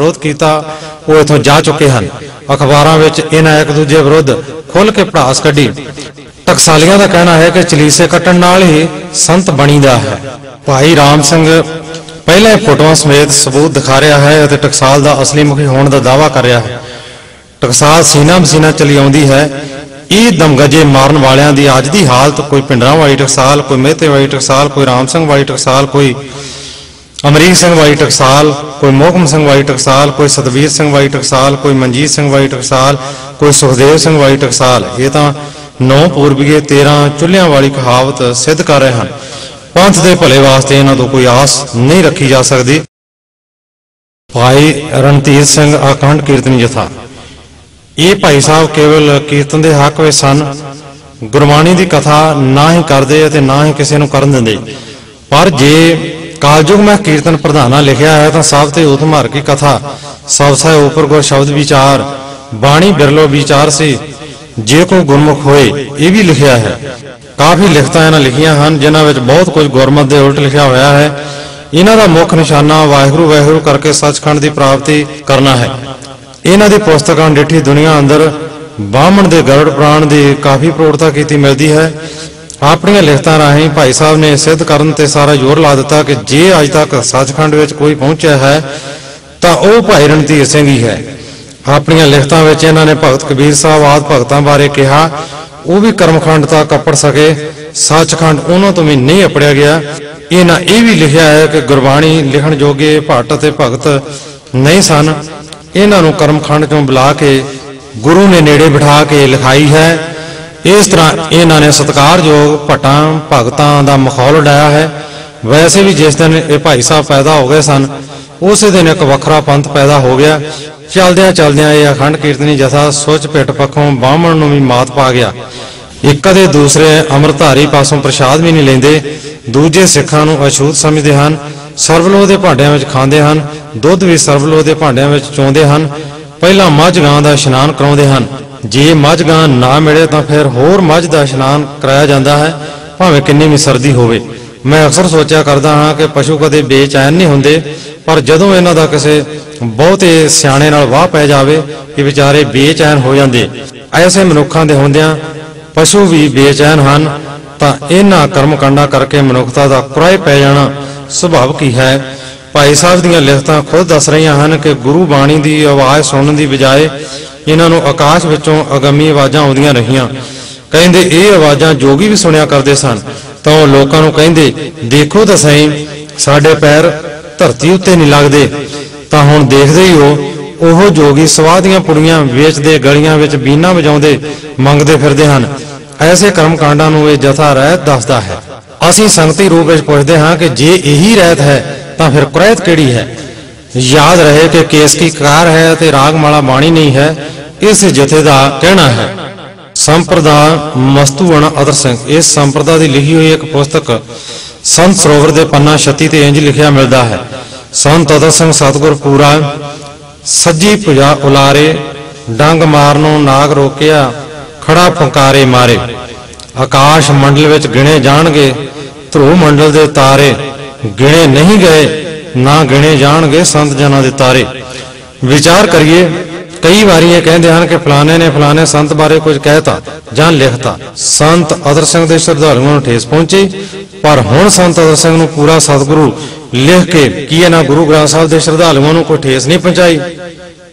ਵਿਰੋਧ ਕੀਤਾ, ਉਹ ਇਥੋਂ ਜਾ ਚੁੱਕੇ ਹਨ। ਅਖਬਾਰਾਂ ਵਿੱਚ ਇਹਨਾਂ ਇੱਕ ਦੂਜੇ ਵਿਰੁੱਧ ਖੁੱਲ੍ਹ ਕੇ ਭੜਾਸ ਕੱਢੀ। ਟਕਸਾਲੀਆਂ ਦਾ ਕਹਿਣਾ ਹੈ ਕਿ ਚਲੀਸੇ ਕੱਟਣ ਨਾਲ ਹੀ ਸੰਤ ਬਣੀਦਾ ਹੈ। ਭਾਈ ਰਾਮ ਸਿੰਘ ਪਹਿਲੇ ਫੋਟੋਆਂ ਸਮੇਤ ਸਬੂਤ ਦਿਖਾ ਰਿਹਾ ਹੈ ਅਤੇ ਟਕਸਾਲ ਦਾ ਅਸਲੀ ਮੁਖੀ ਹੋਣ ਦਾ ਦਾਅਵਾ ਕਰ ਰਿਹਾ ਹੈ। ਟਕਸਾਲ ਸੀਨਾ ਮਸੀਨਾ ਚਲੀ ਆਉਂਦੀ ਹੈ। ਇਹ ਦਮਗਜੇ ਮਾਰਨ ਵਾਲਿਆਂ ਦੀ ਅੱਜ ਦੀ ਹਾਲਤ, ਕੋਈ ਪਿੰਡਰਾਂ ਵਾਲੀ ਟਕਸਾਲ, ਕੋਈ ਮਹਿਤੇ ਵਾਲੀ ਟਕਸਾਲ, ਕੋਈ ਰਾਮ ਸਿੰਘ ਵਾਲੀ ਟਕਸਾਲ, ਕੋਈ ਅਮਰੀਕ ਸਿੰਘ ਵਾਲੀ ਟਕਸਾਲ, ਕੋਈ ਮੋਹਕਮ ਸਿੰਘ ਵਾਲੀ ਟਕਸਾਲ, ਕੋਈ ਸਤਵੀਰ ਸਿੰਘ ਵਾਲੀ ਟਕਸਾਲ, ਕੋਈ ਮਨਜੀਤ ਸਿੰਘ ਵਾਲੀ ਟਕਸਾਲ, ਕੋਈ ਸੁਖਦੇਵ ਸਿੰਘ ਵਾਲੀ ਟਕਸਾਲ। ਇਹ ਤਾਂ ਨੌ ਪੂਰਬੀਏ 13 ਚੁੱਲ੍ਹਿਆਂ ਵਾਲੀ ਕਹਾਵਤ ਸਿੱਧ ਕਰ ਰਹੇ ਹਨ। ਪੰਥ ਦੇ ਭਲੇ ਵਾਸਤੇ ਇਹਨਾਂ ਤੋਂ ਕੋਈ ਆਸ ਨਹੀਂ ਰੱਖੀ ਜਾ ਸਕਦੀ। ਭਾਈ ਰਣਧੀਰ ਸਿੰਘ ਅਖੰਡ ਕੀਰਤਨੀ ਜਥਾ। ਇਹ ਭਾਈ ਸਾਹਿਬ ਕੇਵਲ ਕੀਰਤਨ ਦੇ ਹੱਕ ਵਿੱਚ ਸਨ। ਗੁਰਬਾਣੀ ਦੀ ਕਥਾ ਨਾ ਹੀ ਕਰਦੇ ਅਤੇ ਨਾ ਹੀ ਕਿਸੇ ਨੂੰ ਕਰਨ ਦਿੰਦੇ। ਪਰ ਜੇ ਕਾਲਯੁਗ ਮੈਂ ਕੀਰਤਨ ਪ੍ਰਧਾਨਾ ਲਿਖਿਆ ਹੈ ਤਾਂ ਸਭ ਤੇ ਉਤਮਾਰ ਕੀ ਕਥਾ। ਸਭ ਸੇ ਉਪਰ ਕੋ ਸ਼ਬਦ ਵਿਚਾਰ, ਬਾਣੀ ਬਿਰਲੋ ਵਿਚਾਰ ਸੀ। ਜੇ ਕੋ ਗੁਰਮੁਖ ਹੋਏ, ਇਹ ਵੀ ਲਿਖਿਆ ਹੈ। ਕਾਫੀ ਲਿਖਤਾਂ ਇਹਨਾਂ ਲਿਖੀਆਂ ਹਨ, ਜਿਨ੍ਹਾਂ ਵਿੱਚ ਬਹੁਤ ਕੁਝ ਗੁਰਮਤ ਦੇ ਉਲਟ ਲਿਖਿਆ ਹੋਇਆ ਹੈ। ਇਹਨਾਂ ਦਾ ਮੁੱਖ ਨਿਸ਼ਾਨਾ ਵਾਹਿਗੁਰੂ ਵਾਹਿਗੁਰੂ ਕਰਕੇ ਸੱਚਖੰਡ ਦੀ ਪ੍ਰਾਪਤੀ ਕਰਨਾ ਹੈ। ਇਹਨਾਂ ਦੀ ਪੁਸਤਕਾਂ, ਡਿੱਠੀ ਦੁਨੀਆ ਅੰਦਰ ਬਾਹਮਣ ਦੇ ਗਰੜ ਪ੍ਰਾਣ ਦੀ ਕਾਫੀ ਪ੍ਰੋੜਤਾ ਕੀਤੀ ਮਿਲਦੀ ਹੈ। ਆਪਣੀਆਂ ਲਿਖਤਾਂ ਰਾਹੀਂ ਭਾਈ ਸਾਹਿਬ ਨੇ ਸਿੱਧ ਕਰਨ ਤੇ ਸਾਰਾ ਜ਼ੋਰ ਲਾ ਦਿੱਤਾ ਕਿ ਜੇ ਅੱਜ ਤੱਕ ਸੱਚਖੰਡ ਵਿੱਚ ਕੋਈ ਪਹੁੰਚਿਆ ਹੈ, ਤਾਂ ਉਹ ਭਾਈ ਰਣਧੀਰ ਸਿੰਘ ਹੀ ਹੈ। ਆਪਣੀਆਂ ਲਿਖਤਾਂ ਵਿੱਚ ਇਹਨਾਂ ਨੇ ਭਗਤ ਕਬੀਰ ਸਾਹਿਬ ਆਦ ਭਗਤਾਂ ਬਾਰੇ ਕਿਹਾ, ਉਹ ਵੀ ਕਰਮਖੰਡ ਤੱਕ ਅੱਪੜ ਸਕੇ, ਸੱਚਖੰਡ ਉਹਨਾਂ ਤੋਂ ਵੀ ਨਹੀਂ ਅਪੜਿਆ ਗਿਆ। ਇਹਨਾਂ ਇਹ ਵੀ ਲਿਖਿਆ ਹੈ ਕਿ ਗੁਰਬਾਣੀ ਲਿਖਣ ਜੋਗੇ ਭੱਟ ਅਤੇ ਭਗਤ ਨਹੀਂ ਸਨ। ਇਹਨਾਂ ਨੂੰ ਕਰਮਖੰਡ ਚੋਂ ਬੁਲਾ ਕੇ ਗੁਰੂ ਨੇ ਨੇੜੇ ਬਿਠਾ ਕੇ ਲਿਖਾਈ ਹੈ? ਇਸ ਤਰ੍ਹਾਂ ਇਹਨਾਂ ਨੇ ਸਤਿਕਾਰਯੋਗ ਭਟਾਂ, ਭਗਤਾਂ ਦਾ ਮਖੌਲ ਉਡਾਇਆ ਹੈ। ਵੈਸੇ ਵੀ ਜਿਸ ਦਿਨ ਇਹ ਭਾਈ ਸਾਹਿਬ ਪੈਦਾ ਹੋ ਗਏ ਸਨ, ਉਸੇ ਦਿਨ ਇੱਕ ਵੱਖਰਾ ਪੰਥ ਪੈਦਾ ਹੋ ਗਿਆ। ਚਲਦਿਆਂ ਚਲਦਿਆਂ ਇਹ ਅਖੰਡ ਕੀਰਤਨੀ ਜਥਾ ਸੁੱਚ ਪਿੱਟ ਪੱਖੋਂ ਬਾਹਮਣ ਨੂੰ ਵੀ ਮਾਤ ਪਾ ਗਿਆ। ਇੱਕ ਦੇ ਦੂਸਰੇ ਅੰਮ੍ਰਿਤਧਾਰੀ ਪਾਸੋਂ ਪ੍ਰਸ਼ਾਦ ਵੀ ਨਹੀਂ ਲੈਂਦੇ। ਦੂਜੇ ਸਿੱਖਾਂ ਨੂੰ ਅਛੂਤ ਸਮਝਦੇ ਹਨ ਸਰਬਲੋਹ ਦੇ ਭਾਂਡਿਆਂ ਵਿੱਚ ਖਾਂਦੇ ਹਨ, ਦੁੱਧ ਵੀ ਸਰਬਲੋਹ ਦੇ ਭਾਂਡਿਆਂ ਵਿੱਚ ਚੋਂਦੇ ਹਨ। ਪਹਿਲਾਂ ਮੱਝ ਗਾਂ ਦਾ ਇਸ਼ਨਾਨ ਕਰਾਉਂਦੇ ਹਨ। ਜੇ ਮੱਝ ਗਾਂ ਨਾ ਮਿਲੇ ਤਾਂ ਫਿਰ ਹੋਰ ਮੱਝ ਦਾ ਇਸ਼ਨਾਨ ਕਰਾਇਆ ਜਾਂਦਾ ਹੈ, ਭਾਵੇਂ ਕਿੰਨੀ ਵੀ ਸਰਦੀ ਹੋਵੇ। ਮੈਂ ਅਕਸਰ ਸੋਚਿਆ ਕਰਦਾ ਹਾਂ ਕਿ ਪਸ਼ੂ ਕਦੇ ਬੇਚੈਨ ਨਹੀਂ ਹੁੰਦੇ, ਪਰ ਜਦੋਂ ਇਹਨਾਂ ਦਾ ਕਿਸੇ ਬਹੁਤੇ ਸਿਆਣੇ ਨਾਲ ਵਾਹ ਪੈ ਜਾਵੇ ਕਿ ਵਿਚਾਰੇ ਬੇਚੈਨ ਹੋ ਜਾਂਦੇ। ਐਸੇ ਮਨੁੱਖਾਂ ਦੇ ਹੁੰਦਿਆਂ ਪਸ਼ੂ ਵੀ ਬੇਚੈਨ ਹਨ, ਤਾਂ ਇਹਨਾਂ ਕਰਮ ਕਾਂਡਾਂ ਕਰਕੇ ਮਨੁੱਖਤਾ ਦਾ ਕੁਰਾਏ ਪੈ ਜਾਣਾ ਸੁਭਾਵਿਕ ਹੀ ਹੈ। ਭਾਈ ਸਾਹਿਬ ਦੀਆਂ ਲਿਖਤਾਂ ਖੁਦ ਦੱਸ ਰਹੀਆਂ ਹਨ ਕਿ ਗੁਰੂ ਬਾਣੀ ਦੀ ਆਵਾਜ਼ ਸੁਣਨ ਦੀ ਬਜਾਏ ਇਹਨਾਂ ਨੂੰ ਆਕਾਸ਼ ਵਿੱਚੋਂ ਅਗੰਮੀ ਆਵਾਜ਼ਾਂ ਆਉਂਦੀਆਂ ਰਹੀਆਂ। ਕਹਿੰਦੇ, ਇਹ ਆਵਾਜ਼ਾਂ ਜੋਗੀ ਵੀ ਸੁਣਿਆ ਕਰਦੇ ਸਨ, ਤਾਂ ਉਹ ਲੋਕਾਂ ਨੂੰ ਕਹਿੰਦੇ, ਦੇਖੋ ਤਾਂ ਸਹੀ, ਸਾਡੇ ਪੈਰ ਧਰਤੀ ਉੱਤੇ ਨਹੀਂ ਲੱਗਦੇ। ਤਾਂ ਹੁਣ ਦੇਖਦੇ ਹੀ ਹੋ, ਉਹ ਜੋਗੀ ਸਵਾਹ ਦੀਆਂ ਪੁੜੀਆਂ ਵੇਚਦੇ, ਗਲੀਆਂ ਵਿੱਚ ਬੀਨਾ ਵਜਾਉਂਦੇ, ਮੰਗਦੇ ਫਿਰਦੇ ਹਨ। ਐਸੇ ਕਰਮ ਕਾਂਡਾਂ ਨੂੰ ਇਹ ਜਥਾ ਰਹਿਤ ਦੱਸਦਾ ਹੈ। ਅਸੀਂ ਸੰਗਤੀ ਰੂਪ ਵਿੱਚ ਪੁੱਛਦੇ ਹਾਂ ਕਿ ਜੇ ਇਹੀ ਰਹਿਤ ਹੈ, ਤਾਂ ਫਿਰ ਕੁਰੈਤ ਕਿਹੜੀ ਹੈ? ਯਾਦ ਰਹੇ ਕਿ ਕੇਸ ਕੀ ਕਾਰ ਹੈ ਤੇ ਰਾਗਮਾਲਾ ਬਾਣੀ ਨਹੀਂ ਹੈ, ਇਸ ਜਥੇ ਦਾ ਕਹਿਣਾ ਹੈ। ਸੰਪਰਦਾ ਮਸਤੂਵਣ ਅਦਰ ਸਿੰਘ, ਇਸ ਸੰਪਰਦਾ ਦੀ ਲਿਖੀ ਹੋਈ ਇੱਕ ਪੁਸਤਕ ਸੰਤ ਸਰੋਵਰ ਦੇ ਪੰਨਾ 36 ਤੇ ਇੰਜ ਲਿਖਿਆ ਮਿਲਦਾ ਹੈ। ਸੰਤ ਅਦਰ ਸਿੰਘ ਸਤਗੁਰ ਪੂਰਾ ਸੱਜੀ ਪੁਜਾ ਉਲਾਰੇ, ਡੰਗ ਮਾਰਨੋਂ ਨਾਗ ਰੋਕਿਆ, ਖੜਾ ਫੁੰਕਾਰੇ ਮਾਰੇ। ਆਕਾਸ਼ ਮੰਡਲ ਵਿੱਚ ਗਿਣੇ ਜਾਣਗੇ ਧਰੂ ਮੰਡਲ ਦੇ ਤਾਰੇ ਗਿਣੇ ਨਹੀਂ ਗਏ। ਨਾ ਗਿਣੇ ਜਾਣਗੇ ਸੰਤ ਜਨਾਂ ਦੇ ਤਾਰੇ। ਵਿਚਾਰ ਕਰੀਏ, ਕਈ ਵਾਰੀ ਇਹ ਕਹਿੰਦੇ ਹਨ ਕਿ ਫਲਾਣੇ ਨੇ ਫਲਾਣੇ ਸੰਤ ਬਾਰੇ ਕੁਝ ਕਹਿਤਾ ਜਾਂ ਲਿਖਤਾ। ਸੰਤ ਅਦਰ ਸਿੰਘ ਦੇ ਸ਼ਰਧਾਲੂਆਂ ਨੂੰ ਠੇਸ ਪਹੁੰਚੀ, ਪਰ ਹੁਣ ਸੰਤ ਅਦਰ ਸਿੰਘ ਨੂੰ ਪੂਰਾ ਸਤਿਗੁਰੂ ਲਿਖ ਕੇ ਕੀ ਇਹਨਾਂ ਗੁਰੂ ਗ੍ਰੰਥ ਸਾਹਿਬ ਦੇ ਸ਼ਰਧਾਲੂਆਂ ਨੂੰ ਕੋਈ ਠੇਸ ਨਹੀਂ ਪਹੁੰਚਾਈ?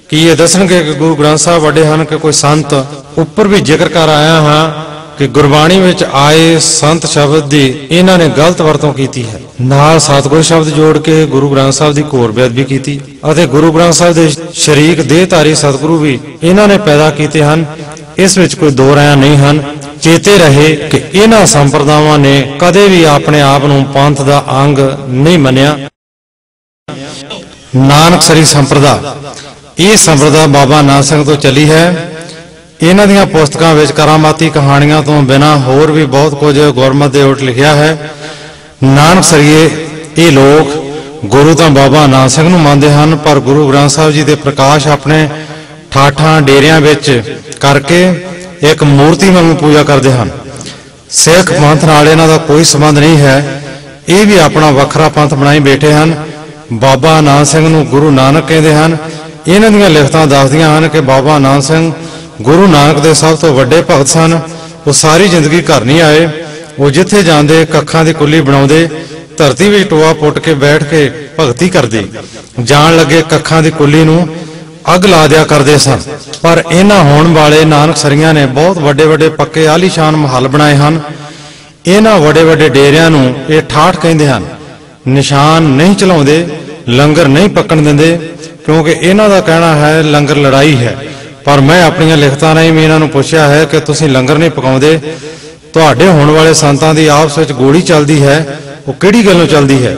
ਕੀ ਇਹ ਦੱਸਣਗੇ ਕਿ ਗੁਰੂ ਗ੍ਰੰਥ ਸਾਹਿਬ ਵੱਡੇ ਹਨ ਕਿ ਕੋਈ ਸੰਤ ਉੱਪਰ ਵੀ ਜ਼ਿਕਰ ਕਰ ਆਇਆ ਹਾਂ ਕਿ ਗੁਰਬਾਣੀ ਵਿੱਚ ਆਏ ਸੰਤ ਸ਼ਬਦ ਦੀ ਇਹਨਾਂ ਨੇ ਗਲਤ ਵਰਤੋਂ ਕੀਤੀ ਹੈ। ਨਾਲ ਸਤਿਗੁਰ ਸ਼ਬਦ ਜੋੜ ਕੇ ਗੁਰੂ ਗ੍ਰੰਥ ਸਾਹਿਬ ਦੀ ਘੋਰ ਬੇਅਦਬੀ ਕੀਤੀ ਅਤੇ ਗੁਰੂ ਗ੍ਰੰਥ ਸਾਹਿਬ ਦੇ ਸ਼ਰੀਕ ਦੇਹਧਾਰੀ ਸਤਿਗੁਰੂ ਵੀ ਇਹਨਾਂ ਨੇ ਪੈਦਾ ਕੀਤੇ ਹਨ। ਇਸ ਵਿੱਚ ਕੋਈ ਦੋ ਰਾਇ ਨਹੀਂ ਹਨ। ਚੇਤੇ ਰਹੇ ਕਿ ਇਹਨਾਂ ਸੰਪਰਦਾਵਾਂ ਨੇ ਕਦੇ ਵੀ ਆਪਣੇ ਆਪ ਨੂੰ ਪੰਥ ਦਾ ਅੰਗ ਨਹੀਂ ਮੰਨਿਆ। ਨਾਨਕ ਸਰੀ ਸੰਪਰਦਾ। ਇਹ ਸੰਪਰਦਾ ਬਾਬਾ ਨਾਨਕ ਸਿੰਘ ਤੋਂ ਚੱਲੀ ਹੈ। ਇਹਨਾਂ ਦੀਆਂ ਪੁਸਤਕਾਂ ਵਿੱਚ ਕਰਾਮਾਤੀ ਕਹਾਣੀਆਂ ਤੋਂ ਬਿਨਾ ਹੋਰ ਵੀ ਬਹੁਤ ਕੁਝ ਗੁਰਮਤ ਦੇ ਉਲਟ ਲਿਖਿਆ ਹੈ। ਨਾਨਕ ਸਰੀਏ, ਇਹ ਲੋਕ ਗੁਰੂ ਤਾਂ ਬਾਬਾ ਨਾਨਕ ਸਿੰਘ ਨੂੰ ਮੰਨਦੇ ਹਨ, ਪਰ ਗੁਰੂ ਗ੍ਰੰਥ ਸਾਹਿਬ ਜੀ ਦੇ ਪ੍ਰਕਾਸ਼ ਆਪਣੇ ਠਾਠਾਂ ਡੇਰਿਆਂ ਵਿੱਚ ਕਰਕੇ ਇੱਕ ਮੂਰਤੀ ਵਾਂਗੂ ਪੂਜਾ ਕਰਦੇ ਹਨ। ਸਿੱਖ ਪੰਥ ਨਾਲ ਇਹਨਾਂ ਦਾ ਕੋਈ ਸੰਬੰਧ ਨਹੀਂ ਹੈ। ਇਹ ਵੀ ਆਪਣਾ ਵੱਖਰਾ ਪੰਥ ਬਣਾਈ ਬੈਠੇ ਹਨ। ਬਾਬਾ ਨਾਨਕ ਸਿੰਘ ਨੂੰ ਗੁਰੂ ਨਾਨਕ ਕਹਿੰਦੇ ਹਨ। ਇਹਨਾਂ ਦੀਆਂ ਲਿਖਤਾਂ ਦੱਸਦੀਆਂ ਹਨ ਕਿ ਬਾਬਾ ਨਾਨਕ ਸਿੰਘ ਗੁਰੂ ਨਾਨਕ ਦੇ ਸਭ ਤੋਂ ਵੱਡੇ ਭਗਤ ਸਨ। ਉਹ ਸਾਰੀ ਜ਼ਿੰਦਗੀ ਘਰ ਨਹੀਂ ਆਏ। ਉਹ ਜਿੱਥੇ ਜਾਂਦੇ, ਕੱਖਾਂ ਦੀ ਕੁੱਲੀ ਬਣਾਉਂਦੇ, ਧਰਤੀ ਵਿੱਚ ਟੋਆ ਪੁੱਟ ਕੇ ਬੈਠ ਕੇ ਭਗਤੀ ਕਰਦੇ। ਜਾਣ ਲੱਗੇ ਕੱਖਾਂ ਦੀ ਕੁੱਲੀ ਨੂੰ ਅੱਗ ਲਾ ਦਿਆ ਕਰਦੇ ਸਨ। ਪਰ ਇਹਨਾਂ ਹੋਣ ਵਾਲੇ ਨਾਨਕ ਸਰੀਆਂ ਨੇ ਬਹੁਤ ਵੱਡੇ ਵੱਡੇ ਪੱਕੇ ਆਲੀਸ਼ਾਨ ਮਹੱਲ ਬਣਾਏ ਹਨ। ਇਹਨਾਂ ਵੱਡੇ ਵੱਡੇ ਡੇਰਿਆਂ ਨੂੰ ਇਹ ਠਾਠ ਕਹਿੰਦੇ ਹਨ। ਨਿਸ਼ਾਨ ਨਹੀਂ ਚਲਾਉਂਦੇ, ਲੰਗਰ ਨਹੀਂ ਪੱਕਣ ਦਿੰਦੇ, ਕਿਉਂਕਿ ਇਹਨਾਂ ਦਾ ਕਹਿਣਾ ਹੈ, ਲੰਗਰ ਲੜਾਈ ਹੈ। ਪਰ ਮੈਂ ਆਪਣੀਆਂ ਲਿਖਤਾਂ ਰਾਹੀਂ ਵੀ ਇਹਨਾਂ ਨੂੰ ਪੁੱਛਿਆ ਹੈ ਕਿ ਤੁਸੀਂ ਲੰਗਰ ਨਹੀਂ ਪਕਾਉਂਦੇ। ਤੁਹਾਡੇ ਹੋਣ ਵਾਲੇ ਸੰਤਾਂ ਦੀ ਆਪਸ ਵਿੱਚ ਗੋਲੀ ਚੱਲਦੀ ਹੈ। ਉਹ ਕਿਹੜੀ ਗੱਲੋਂ ਚੱਲਦੀ ਹੈ?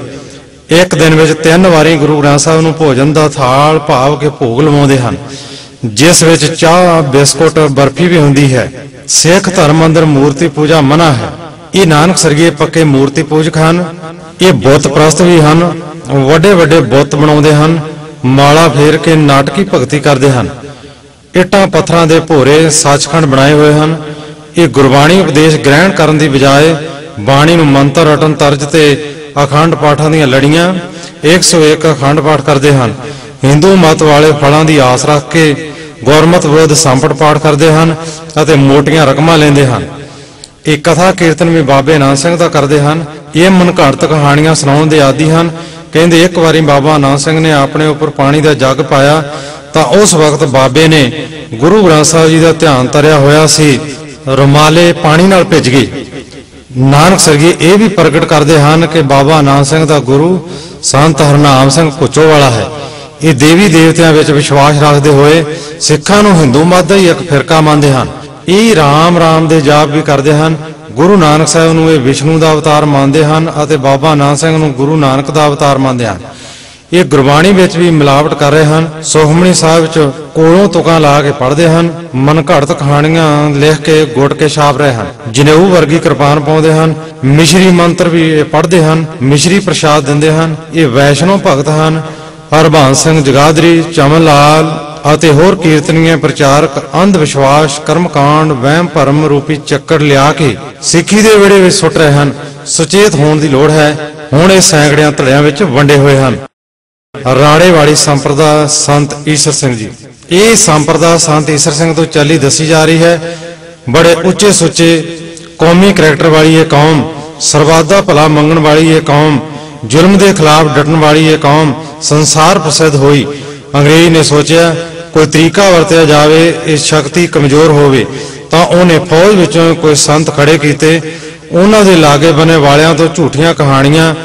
ਇੱਕ ਦਿਨ ਵਿੱਚ ਤਿੰਨ ਵਾਰੀ ਗੁਰੂ ਗ੍ਰੰਥ ਸਾਹਿਬ ਨੂੰ ਭੋਜਨ ਦਾ ਥਾਲ ਭਾਵ ਕੇ ਭੋਗ ਲਵਾਉਂਦੇ ਹਨ। ਜਿਸ ਵਿੱਚ ਚਾਹ, ਬਿਸਕੁਟ, ਬਰਫੀ ਵੀ ਹੁੰਦੀ ਹੈ। ਸਿੱਖ ਧਰਮ ਅੰਦਰ ਮੂਰਤੀ ਪੂਜਾ ਮਨਾ ਹੈ। ਇਹ ਨਾਨਕ ਸਰਗੇ ਪੱਕੇ ਮੂਰਤੀ ਪੂਜਕ ਹਨ। ਇਹ ਬੁੱਤ ਪ੍ਰਸਤ ਵੀ ਹਨ। ਵੱਡੇ ਵੱਡੇ ਬੁੱਤ ਬਣਾਉਂਦੇ ਹਨ। ਮਾਲਾ ਫੇਰ ਕੇ ਨਾਟਕੀ ਭਗਤੀ ਕਰਦੇ ਹਨ। ਇੱਟਾਂ ਪੱਥਰਾਂ ਦੇ ਭੋਰੇ ਸੱਚਖੰਡ ਬਣਾਏ ਹੋਏ ਹਨ। ਇਹ ਗੁਰਬਾਣੀ ਉਪਦੇਸ਼ ਗ੍ਰਹਿਣ ਕਰਨ ਦੀ ਬਜਾਏ ਬਾਣੀ ਨੂੰ ਮੰਤਰ, ਰਟਨ, ਤਰਜ ਤੇ ਅਖੰਡ ਪਾਠਾਂ ਦੀਆਂ ਲੜੀਆਂ 101 ਅਖੰਡ ਪਾਠ ਕਰਦੇ ਹਨ। ਹਿੰਦੂ ਮਤ ਵਾਲੇ ਫਲਾਂ ਦੀ ਆਸ ਰੱਖ ਕੇ ਗੁਰਮਤ ਵਿਰੁੱਧ ਸੰਪਟ ਪਾਠ ਕਰਦੇ ਹਨ ਅਤੇ ਮੋਟੀਆਂ ਰਕਮਾਂ ਲੈਂਦੇ ਹਨ। ਇਹ ਕਥਾ ਕੀਰਤਨ ਵੀ ਬਾਬੇ ਨਾਨਕ ਸਿੰਘ ਦਾ ਕਰਦੇ ਹਨ। ਇਹ ਮਨਘੜਤ ਕਹਾਣੀਆਂ ਸੁਣਾਉਣ ਦੇ ਆਦੀ ਹਨ। ਕਹਿੰਦੇ ਇੱਕ ਵਾਰੀ ਬਾਬਾ ਨਾਨਕ ਸਿੰਘ ਨੇ ਆਪਣੇ ਉੱਪਰ ਪਾਣੀ ਦਾ ਜੱਗ ਪਾਇਆ ਤਾਂ ਉਸ ਵਕਤ ਬਾਬੇ ਨੇ ਗੁਰੂ ਗ੍ਰੰਥ ਸਾਹਿਬ ਜੀ ਦਾ ਧਿਆਨ ਤਰਿਆ ਹੋਇਆ ਸੀ, ਰੁਮਾਲੇ ਪਾਣੀ ਨਾਲ ਭਿੱਜ ਗਏ। ਨਾਨਕ ਸਰਗੀ ਇਹ ਵੀ ਪ੍ਰਗਟ ਕਰਦੇ ਹਨ ਕਿ ਬਾਬਾ ਨਾਨਕ ਸਿੰਘ ਦਾ ਗੁਰੂ ਸੰਤ ਹਰਨਾਮ ਸਿੰਘ ਪੁੱਚੋ ਵਾਲਾ ਹੈ। ਇਹ ਦੇਵੀ ਦੇਵਤਿਆਂ ਵਿੱਚ ਵਿਸ਼ਵਾਸ ਰੱਖਦੇ ਹੋਏ ਸਿੱਖਾਂ ਨੂੰ ਹਿੰਦੂ ਮਤ ਦਾ ਹੀ ਇੱਕ ਫਿਰਕਾ ਮੰਨਦੇ ਹਨ। ਇਹ ਰਾਮ ਰਾਮ ਦੇ ਜਾਪ ਵੀ ਕਰਦੇ ਹਨ। ਗੁਰੂ ਨਾਨਕ ਸਾਹਿਬ ਨੂੰ ਇਹ ਵਿਸ਼ਨੂੰ ਦਾ ਅਵਤਾਰ ਮੰਨਦੇ ਹਨ ਅਤੇ ਬਾਬਾ ਨਾਨਕ ਸਿੰਘ ਨੂੰ ਗੁਰੂ ਨਾਨਕ ਦਾ ਅਵਤਾਰ ਮੰਨਦੇ ਹਨ। ਇਹ ਗੁਰਬਾਣੀ ਵਿੱਚ ਵੀ ਮਿਲਾਵਟ ਕਰ ਰਹੇ ਹਨ। ਸੋਹਮਣੀ ਸਾਹਿਬ ਵਿੱਚ ਕੋਲੋਂ ਤੁਕਾਂ ਲਾ ਕੇ ਪੜ੍ਹਦੇ ਹਨ। ਮਨ ਘੜਤ ਕਹਾਣੀਆਂ ਲਿਖ ਕੇ ਗੁੱਟ ਕੇ ਛਾਪ ਰਹੇ ਹਨ। ਜਨੇਊ ਵਰਗੀ ਕਿਰਪਾਨ ਪਾਉਂਦੇ ਹਨ। ਮਿਸ਼ਰੀ ਮੰਤਰ ਵੀ ਇਹ ਪੜ੍ਹਦੇ ਹਨ। ਮਿਸ਼ਰੀ ਪ੍ਰਸ਼ਾਦ ਦਿੰਦੇ ਹਨ। ਇਹ ਵੈਸ਼ਨੋ ਭਗਤ ਹਨ। ਹਰਬੰਸ ਸਿੰਘ ਜਗਾਦਰੀ ਚਮਨ ਲਾਲ ਅਤੇ ਹੋਰ ਕੀਰਤਨੀਏ ਪ੍ਰਚਾਰਕ ਅੰਧ ਵਿਸ਼ਵਾਸ, ਕਰਮਕਾਂਡ, ਵਹਿਮ ਭਰਮ ਰੂਪੀ ਚੱਕਰ ਲਿਆ ਕੇ ਸਿੱਖੀ ਦੇ ਵਿੜੇ ਵਿੱਚ ਸੁੱਟ ਰਹੇ ਹਨ। ਸੁਚੇਤ ਹੋਣ ਦੀ ਲੋੜ ਹੈ। ਹੁਣ ਇਹ ਸੈਂਕੜਿਆਂ ਧੜਿਆਂ ਵਿੱਚ ਵੰਡੇ ਹੋਏ ਹਨ। ਰਾੜੇਵਾੜੀ ਸੰਪਰਦਾ ਸੰਤ ਈਸ਼ਰ ਸਿੰਘ ਜੀ। ਇਹ ਸੰਪਰਦਾ ਸੰਤ ਈਸ਼ਰ ਸਿੰਘ ਤੋਂ ਚੱਲੀ ਦੱਸੀ ਜਾ ਰਹੀ ਹੈ। ਬੜੇ ਉੱਚੇ ਸੁੱਚੇ ਕੌਮੀ ਕਰੈਕਟਰ ਵਾਲੀ ਇਹ ਕੌਮ, ਸਰਵਾਦ ਭਲਾ ਮੰਗਣ ਵਾਲੀ ਇਹ ਕੌਮ, ਜ਼ੁਲਮ ਦੇ ਖਿਲਾਫ ਡਟਣ ਵਾਲੀ ਇਹ ਕੌਮ, ਸੰਸਾਰ ਪ੍ਰਸਿੱਧ ਹੋਈ। ਅੰਗਰੇਜ਼ ਨੇ ਸੋਚਿਆ, ਕੋਈ ਤਰੀਕਾ ਵਰਤਿਆ ਜਾਵੇ, ਇਹ ਸ਼ਕਤੀ ਕਮਜ਼ੋਰ ਹੋਵੇ, ਤਾਂ ਉਹਨੇ ਫੌਜ ਵਿੱਚੋਂ ਕੋਈ ਸੰਤ ਖੜੇ ਕੀਤੇ। ਉਹਨਾਂ ਦੇ ਲਾਗੇ ਬਨੇ ਵਾਲਿਆਂ ਤੋਂ ਝੂਠੀਆਂ ਕਹਾਣੀਆਂ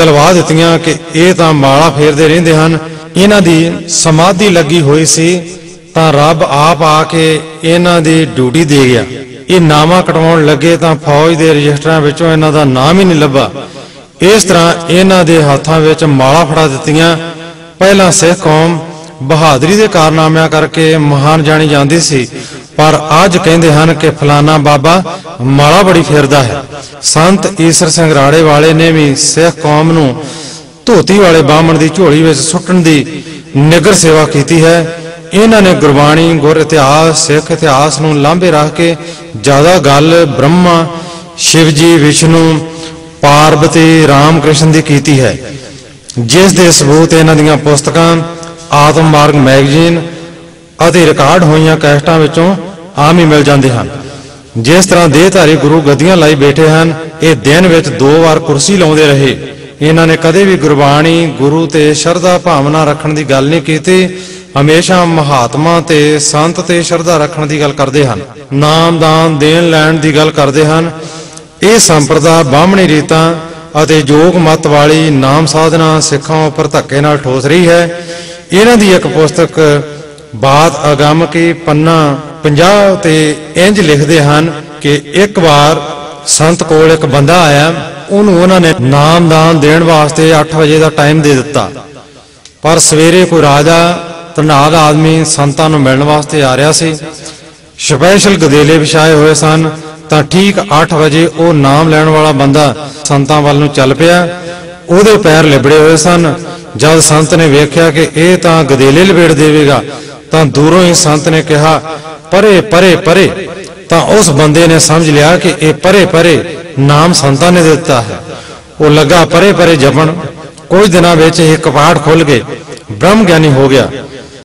ਚਲਵਾ ਦਿੱਤੀਆਂ ਕਿ ਇਹ ਤਾਂ ਮਾਲਾ ਫੇਰਦੇ ਰਹਿੰਦੇ ਹਨ। ਇਹਨਾਂ ਦੀ ਸਮਾਧੀ ਲੱਗੀ ਹੋਈ ਸੀ, ਤਾਂ ਰੱਬ ਆਪ ਆ ਕੇ ਇਹਨਾਂ ਦੀ ਡਿਊਟੀ ਦੇ ਗਿਆ। ਇਹ ਨਾਮਾ ਕਟਵਾਉਣ ਲੱਗੇ ਤਾਂ ਫੌਜ ਦੇ ਰਜਿਸਟਰਾਂ ਵਿੱਚੋਂ ਇਹਨਾਂ ਦਾ ਨਾਮ ਹੀ ਨਹੀਂ ਲੱਭਾ। ਇਸ ਤਰ੍ਹਾਂ ਇਹਨਾਂ ਦੇ ਹੱਥਾਂ ਵਿੱਚ ਮਾਲਾ ਫੜਾ ਦਿੱਤੀਆਂ। ਪਹਿਲਾਂ ਸਿੱਖ ਕੌਮ ਬਹਾਦਰੀ ਦੇ ਕਾਰਨਾਮਿਆਂ ਕਰਕੇ ਮਹਾਨ ਜਾਣੀ ਜਾਂਦੀ ਸੀ। ਪਰ ਅੱਜ ਕਹਿੰਦੇ ਹਨ ਕਿ ਫਲਾਨਾ ਬਾਬਾ ਮਾਲਾ ਬੜੀ ਫੇਰਦਾ ਹੈ। ਸੰਤ ਈਸਰ ਸਿੰਘ ਰਾੜੇ ਵਾਲੇ ਨੇ ਵੀ ਸਿੱਖ ਕੌਮ ਨੂੰ ਧੋਤੀ ਵਾਲੇ ਬਾਹਮਣ ਦੀ ਝੋਲੀ ਵਿੱਚ ਸੁੱਟਣ ਦੀ ਨਿਗਰ ਸੇਵਾ ਕੀਤੀ ਹੈ। ਇਹਨਾਂ ਨੇ ਗੁਰਬਾਣੀ, ਗੁਰ ਇਤਿਹਾਸ, ਸਿੱਖ ਇਤਿਹਾਸ ਨੂੰ ਲਾਂਭੇ ਰੱਖ ਕੇ ਜ਼ਿਆਦਾ ਗੱਲ ਬ੍ਰਹਮਾ ਸ਼ਿਵ ਜੀ ਵਿਸ਼ਨੂੰ ਪਾਰਵਤੀ ਰਾਮ ਕ੍ਰਿਸ਼ਨ ਦੀ ਕੀਤੀ ਹੈ। ਜਿਸ ਦੇ ਸਬੂਤ ਇਹਨਾਂ ਦੀਆਂ ਪੁਸਤਕਾਂ, ਆਤਮ ਮਾਰਗ ਮੈਗਜ਼ੀਨ ਅਤੇ ਰਿਕਾਰਡ ਹੋਈਆਂ ਕੈਸਟਾਂ ਵਿੱਚੋਂ ਆਮ ਹੀ ਮਿਲ ਜਾਂਦੇ ਹਨ। ਜਿਸ ਤਰ੍ਹਾਂ ਦੇਹਧਾਰੀ ਗੁਰੂ ਗੱਦੀਆਂ ਲਾਈ ਬੈਠੇ ਹਨ, ਇਹ ਦਿਨ ਵਿੱਚ ਦੋ ਵਾਰ ਕੁਰਸੀ ਲਾਉਂਦੇ ਰਹੇ। ਇਹਨਾਂ ਨੇ ਕਦੇ ਵੀ ਗੁਰਬਾਣੀ, ਗੁਰੂ ਤੇ ਸ਼ਰਧਾ ਭਾਵਨਾ ਰੱਖਣ ਦੀ ਗੱਲ ਨਹੀਂ ਕੀਤੀ। ਹਮੇਸ਼ਾ ਮਹਾਤਮਾ ਤੇ ਸੰਤ ਤੇ ਸ਼ਰਧਾ ਰੱਖਣ ਦੀ ਗੱਲ ਕਰਦੇ ਹਨ। ਨਾਮਦਾਨ ਦੇਣ ਲੈਣ ਦੀ ਗੱਲ ਕਰਦੇ ਹਨ। ਇਹ ਸੰਪਰਦਾ, ਬਾਹਮਣੀ ਰੀਤਾਂ ਅਤੇ ਯੋਗ ਮਤ ਵਾਲੀ ਨਾਮ ਸਾਧਨਾ ਸਿੱਖਾਂ ਉੱਪਰ ਧੱਕੇ ਨਾਲ ਠੋਸ ਰਹੀ ਹੈ। ਇਹਨਾਂ ਦੀ ਇੱਕ ਪੁਸਤਕ ਬਾਤ ਅਗੰਮ ਕੇ ਪੰਨਾ 50 ਤੇ ਇੰਜ ਲਿਖਦੇ ਹਨ ਕਿ ਇੱਕ ਵਾਰ ਸੰਤ ਕੋਲ ਇੱਕ ਬੰਦਾ ਆਇਆ, ਉਹਨੂੰ ਉਹਨਾਂ ਨੇ ਨਾਮਦਾਨ ਦੇਣ ਵਾਸਤੇ 8 ਵਜੇ ਦਾ ਟਾਈਮ ਦੇ ਦਿੱਤਾ। ਪਰ ਸਵੇਰੇ ਕੋਈ ਰਾਜਾ ਧਨਾਦ ਆਦਮੀ ਸੰਤਾਂ ਨੂੰ ਮਿਲਣ ਵਾਸਤੇ ਆ ਰਿਹਾ ਸੀ। ਸਪੈਸ਼ਲ ਗਦੇਲੇ ਵਿਛਾਏ ਹੋਏ ਸਨ, ਤਾਂ ਠੀਕ 8 ਵਜੇ ਉਹ ਨਾਮ ਲੈਣ ਵਾਲਾ ਬੰਦਾ ਸੰਤਾਂ ਵੱਲ ਨੂੰ ਚੱਲ ਪਿਆ। ਉਹਦੇ ਪੈਰ ਲਿਬੜੇ ਹੋਏ ਸਨ। ਜਦ ਸੰਤ ਨੇ ਵੇਖਿਆ ਕਿ ਇਹ ਤਾਂ ਗਦੇਲੇ ਲਪੇੜ ਦੇਵੇਗਾ ਤਾਂ ਦੂਰੋਂ ਹੀ ਸੰਤ ਨੇ ਕਿਹਾ ਪਰੇ ਪਰੇ ਪਰੇ ਤਾਂ ਉਸ ਬੰਦੇ ਨੇ ਸਮਝ ਲਿਆ ਕਿ ਇਹ ਪਰੇ ਪਰੇ ਨਾਮ ਸੰਤਾਂ ਨੇ ਦਿੱਤਾ ਹੈ ਉਹ ਲੱਗਾ ਪਰੇ ਪਰੇ ਜਪਣ ਕੁਝ ਦਿਨਾਂ ਵਿੱਚ ਇਹ ਕਪਾੜ ਖੁੱਲ ਗਏ ਬ੍ਰਹਮ ਗਿਆਨੀ ਹੋ ਗਿਆ